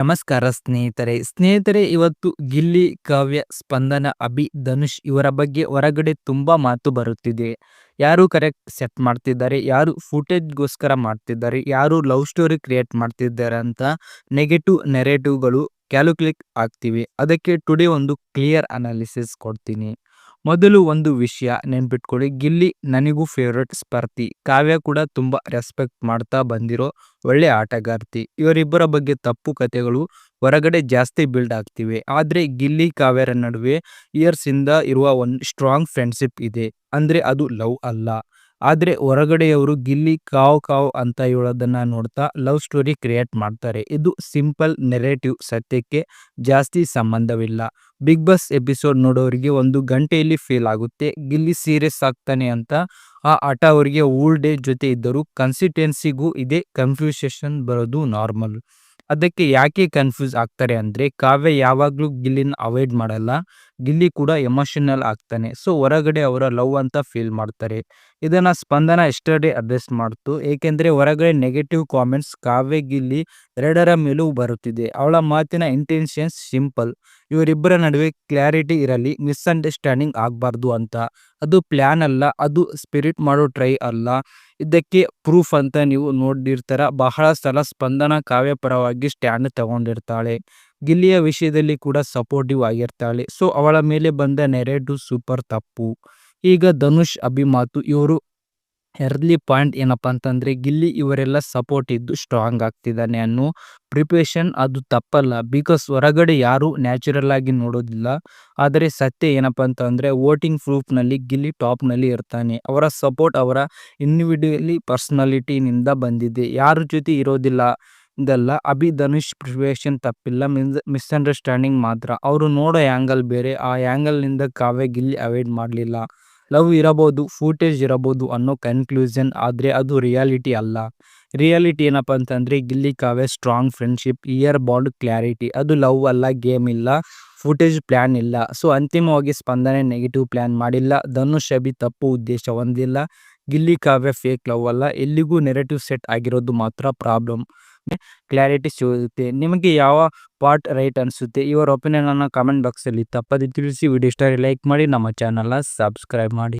ನಮಸ್ಕಾರ ಸ್ನೇಹಿತರೆ. ಸ್ನೇಹಿತರೆ, ಇವತ್ತು ಗಿಲ್ಲಿ, ಕಾವ್ಯ, ಸ್ಪಂದನ, ಅಭಿ, ಧನುಷ್ ಇವರ ಬಗ್ಗೆ ಹೊರಗಡೆ ತುಂಬಾ ಮಾತು ಬರುತ್ತಿದೆ. ಯಾರು ಕರೆಕ್ಟ್ ಸೆಟ್ ಮಾಡ್ತಿದ್ದಾರೆ, ಯಾರು ಫುಟೇಜ್ಗೋಸ್ಕರ ಮಾಡ್ತಿದ್ದಾರೆ, ಯಾರು ಲವ್ ಸ್ಟೋರಿ ಕ್ರಿಯೇಟ್ ಮಾಡ್ತಿದ್ದಾರೆ ಅಂತ ನೆಗೆಟಿವ್ ನೆರೇಟಿವ್ಗಳು ಕ್ಯಾಲ್ಕುಲೇಟ್ ಆಗ್ತಿವೆ. ಅದಕ್ಕೆ ಟುಡೇ ಒಂದು ಕ್ಲಿಯರ್ ಅನಾಲಿಸಿಸ್ ಕೊಡ್ತೀನಿ. ಮೊದಲು ಒಂದು ವಿಷಯ ನೆನ್ಪಿಟ್ಕೊಳ್ಳಿ. ಗಿಲ್ಲಿ ನನಗೂ ಫೇವ್ರೆಟ್ ಸ್ಪರ್ಧಿ. ಕಾವ್ಯ ಕೂಡ ತುಂಬ ರೆಸ್ಪೆಕ್ಟ್ ಮಾಡ್ತಾ ಬಂದಿರೋ ಒಳ್ಳೆ ಆಟಗಾರ್ತಿ. ಇವರಿಬ್ಬರ ಬಗ್ಗೆ ತಪ್ಪು ಕಥೆಗಳು ಹೊರಗಡೆ ಜಾಸ್ತಿ ಬಿಲ್ಡ್ ಆಗ್ತಿವೆ. ಆದರೆ ಗಿಲ್ಲಿ ಕಾವ್ಯರ ನಡುವೆ ಇಯರ್ಸಿಂದ ಇರುವ ಒಂದು ಸ್ಟ್ರಾಂಗ್ ಫ್ರೆಂಡ್ಶಿಪ್ ಇದೆ. ಅಂದರೆ ಅದು ಲವ್ ಅಲ್ಲ. ಆದ್ರೆ ಹೊರಗಡೆಯವರು ಗಿಲ್ಲಿ ಕಾವ್ ಕಾವ್ ಅಂತ ಹೇಳೋದನ್ನು ನೋಡ್ತಾ ಲವ್ ಸ್ಟೋರಿ ಕ್ರಿಯೇಟ್ ಮಾಡ್ತಾರೆ. ಇದು ಸಿಂಪಲ್ ನೆರೇಟಿವ್ ಸತ್ಯಕ್ಕೆ ಜಾಸ್ತಿ ಸಂಬಂಧವಿಲ್ಲ. ಬಿಗ್ ಬಾಸ್ ಎಪಿಸೋಡ್ ನೋಡೋರಿಗೆ ಒಂದು ಗಂಟೆಯಲ್ಲಿ ಫೀಲ್ ಆಗುತ್ತೆ. ಗಿಲ್ಲಿ ಸೀರಿಯಸ್ ಆಗ್ತಾನೆ ಅಂತ ಆ ಆಟ ಅವರಿಗೆ ಓಲ್ ಡೇ ಜೊತೆ ಇದ್ದರೂ ಕನ್ಸಿಸ್ಟೆನ್ಸಿಗೂ ಇದೇ, ಕನ್ಫ್ಯೂಷನ್ ಬರೋದು ನಾರ್ಮಲ್. ಅದಕ್ಕೆ ಯಾಕೆ ಕನ್ಫ್ಯೂಸ್ ಆಗ್ತಾರೆ ಅಂದರೆ ಕಾವ್ಯ ಯಾವಾಗಲೂ ಗಿಲ್ಲಿನ ಅವಾಯ್ಡ್ ಮಾಡಲ್ಲ. ಗಿಲ್ಲಿ ಕೂಡ ಎಮೋಷನಲ್ ಆಗ್ತಾನೆ. ಸೊ ಹೊರಗಡೆ ಅವರ ಲವ್ ಅಂತ ಫೀಲ್ ಮಾಡ್ತಾರೆ. ಇದನ್ನ ಸ್ಪಂದನ ಎಸ್ಟರ್ಡೇ ಅಡ್ರೆಸ್ ಮಾಡ್ತು. ಏಕೆಂದರೆ ಹೊರಗಡೆ ನೆಗೆಟಿವ್ ಕಾಮೆಂಟ್ಸ್ ಕಾವ್ಯ, ಗಿಲ್ಲಿ ಎರಡರ ಮೇಲೂ ಬರುತ್ತಿದೆ. ಅವಳ ಮಾತಿನ ಇಂಟೆನ್ಷನ್ಸ್ ಸಿಂಪಲ್ ಇವರಿಬ್ಬರ ನಡುವೆ ಕ್ಲಾರಿಟಿ ಇರಲಿ ಮಿಸ್ಅಂಡರ್ಸ್ಟ್ಯಾಂಡಿಂಗ್ ಆಗಬಾರ್ದು ಅಂತ. ಅದು ಪ್ಲ್ಯಾನ್ ಅಲ್ಲ, ಅದು ಸ್ಪಿರಿಟ್ ಮಾಡೋ ಟ್ರೈ ಅಲ್ಲ. ಇದಕ್ಕೆ ಪ್ರೂಫ್ ಅಂತ ನೀವು ನೋಡಿರ್ತಾರ ಬಹಳ ಸಲ ಸ್ಪಂದನ ಕಾವ್ಯ ಪರವಾಗಿ ಸ್ಟ್ಯಾಂಡ್ ತಗೊಂಡಿರ್ತಾಳೆ. ಗಿಲ್ಲಿಯ ವಿಷಯದಲ್ಲಿ ಕೂಡ ಸಪೋರ್ಟಿವ್ ಆಗಿರ್ತಾಳೆ. ಸೊ ಅವಳ ಮೇಲೆ ಬಂದ ನೆರೆಡು ಸೂಪರ್ ತಪ್ಪು. ಈಗ ಧನುಷ್ ಅಭಿಮಾತು, ಇವರು ಎರ್ಲಿ ಪಾಯಿಂಟ್ ಏನಪ್ಪ ಅಂತಂದ್ರೆ, ಗಿಲ್ಲಿ ಇವರೆಲ್ಲ ಸಪೋರ್ಟ್ ಇದ್ದು ಸ್ಟ್ರಾಂಗ್ ಆಗ್ತಿದ್ದಾನೆ ಅನ್ನೋ ಪ್ರಿಪ್ರೇಷನ್ ಅದು ತಪ್ಪಲ್ಲ. ಬಿಕಾಸ್ ಹೊರಗಡೆ ಯಾರು ನ್ಯಾಚುರಲ್ ಆಗಿ ನೋಡೋದಿಲ್ಲ. ಆದರೆ ಸತ್ಯ ಏನಪ್ಪ ಅಂತಂದರೆ ವೋಟಿಂಗ್ ಪ್ರೂಫ್ನಲ್ಲಿ ಗಿಲ್ಲಿ ಟಾಪ್ನಲ್ಲಿ ಇರ್ತಾನೆ. ಅವರ ಸಪೋರ್ಟ್ ಅವರ ಇಂಡಿವಿಜುವಲಿ ಪರ್ಸ್ನಾಲಿಟಿನಿಂದ ಬಂದಿದೆ. ಯಾರ ಜೊತೆ ಇರೋದಿಲ್ಲ. ಇದಲ್ಲ ಅಭಿ ಧನುಷ್ ಪ್ರಿಪರೇಷನ್ ತಪ್ಪಿಲ್ಲ ಮಿಸ್ಅಂಡರ್ಸ್ಟ್ಯಾಂಡಿಂಗ್ ಮಾತ್ರ. ಅವರು ನೋಡೋ ಆ್ಯಂಗಲ್ ಬೇರೆ, ಆ ಆ್ಯಂಗಲ್ನಿಂದ ಕಾವ್ಯ ಗಿಲ್ಲಿ ಅವಾಯ್ಡ್ ಮಾಡಲಿಲ್ಲ. ಲವ್ ಇರಬಹುದು ಫೂಟೇಜ್ ಇರಬಹುದು ಅನ್ನೋ ಕನ್ಕ್ಲೂಷನ್, ಆದರೆ ಅದು ರಿಯಾಲಿಟಿ ಅಲ್ಲ. ರಿಯಾಲಿಟಿ ಏನಪ್ಪ ಅಂತಂದರೆ, Gilli Kavya strong friendship, year bond clarity. ಅದು ಲವ್ ಅಲ್ಲ, ಗೇಮ್ ಇಲ್ಲ, ಫುಟೇಜ್ ಪ್ಲ್ಯಾನ್ ಇಲ್ಲ. ಸೊ ಅಂತಿಮವಾಗಿ ಸ್ಪಂದನೆ ನೆಗೆಟಿವ್ ಪ್ಲ್ಯಾನ್ ಮಾಡಿಲ್ಲ. ಧನುಷ್ ಅಭಿ ತಪ್ಪು ಉದ್ದೇಶ ಹೊಂದಿಲ್ಲ. ಗಿಲ್ಲಿ ಕಾವ್ಯ ಫೇಕ್ ಲವ್ ಅಲ್ಲ, ಎಲ್ಲಿಗೂ ನೆರೆಟಿವ್ ಸೆಟ್ ಆಗಿರೋದು ಮಾತ್ರ ಪ್ರಾಬ್ಲಮ್ ಕ್ಲಾರಿಟಿ ಸಿಗುತ್ತೆ. ನಿಮಗೆ ಯಾವ ಪಾರ್ಟ್ ರೈಟ್ ಅನಿಸುತ್ತೆ? ಇವರ ಒಪಿನಿಯನ್ ಅನ್ನು ಕಾಮೆಂಟ್ ಬಾಕ್ಸಲ್ಲಿ ತಪ್ಪದೆ ತಿಳಿಸಿ. ವಿಡಿಯೋ ಇಷ್ಟ ಲೈಕ್ ಮಾಡಿ. ನಮ್ಮ ಚಾನಲ್ನ ಸಬ್ಸ್ಕ್ರೈಬ್ ಮಾಡಿ.